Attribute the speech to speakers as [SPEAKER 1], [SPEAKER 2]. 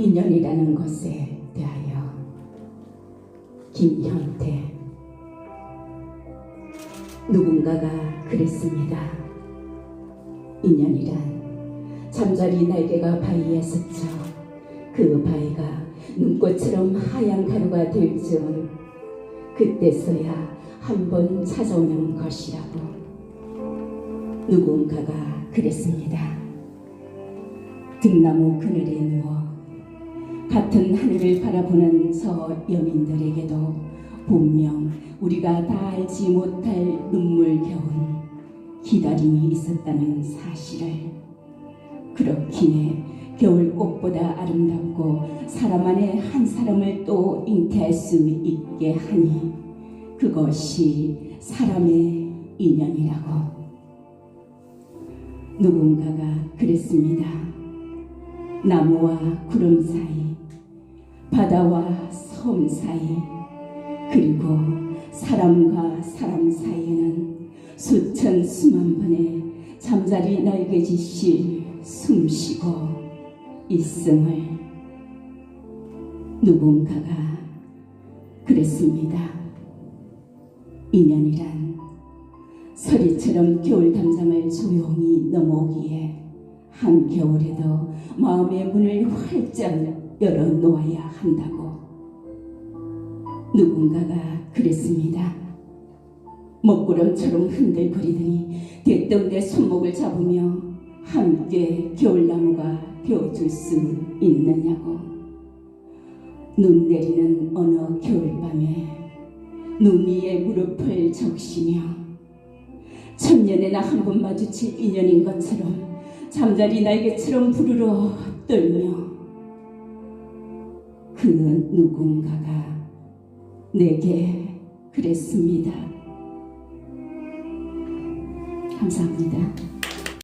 [SPEAKER 1] 인연이라는 것에 대하여 김현태 누군가가 그랬습니다. 인연이란 잠자리 날개가 바위에 스쳐 그 바위가 눈꽃처럼 하얀 가루가 될 즈음 그때서야 한 번 찾아오는 것이라고 누군가가 그랬습니다. 등나무 그늘에 누워 같은 하늘을 바라보는 저 여민들에게도 분명 우리가 다 알지 못할 눈물겨운 기다림이 있었다는 사실을 그렇기에 겨울꽃보다 아름답고 사람 안에 한 사람을 또 잉태할 수 있게 하니 그것이 사람의 인연이라고 누군가가 그랬습니다. 나무와 구름 사이, 바다와 섬 사이, 그리고 사람과 사람 사이에는 수천 수만 번의 잠자리 날개짓이 숨쉬고 있음을 누군가가 그랬습니다. 인연이란 서리처럼 겨울 담장을 조용히 넘어오기에 한겨울에도 마음의 문을 활짝 열어놓아야 한다고 누군가가 그랬습니다. 먹구름처럼 흔들거리더니 대뜸 내 손목을 잡으며 함께 겨울나무가 되어줄 수 있느냐고 눈 내리는 어느 겨울밤에 눈 위에 무릎을 적시며 천년에나 한 번 마주칠 인연인 것처럼 잠자리 날개처럼 부르러 떨며 그 누군가가 내게 그랬습니다. 감사합니다.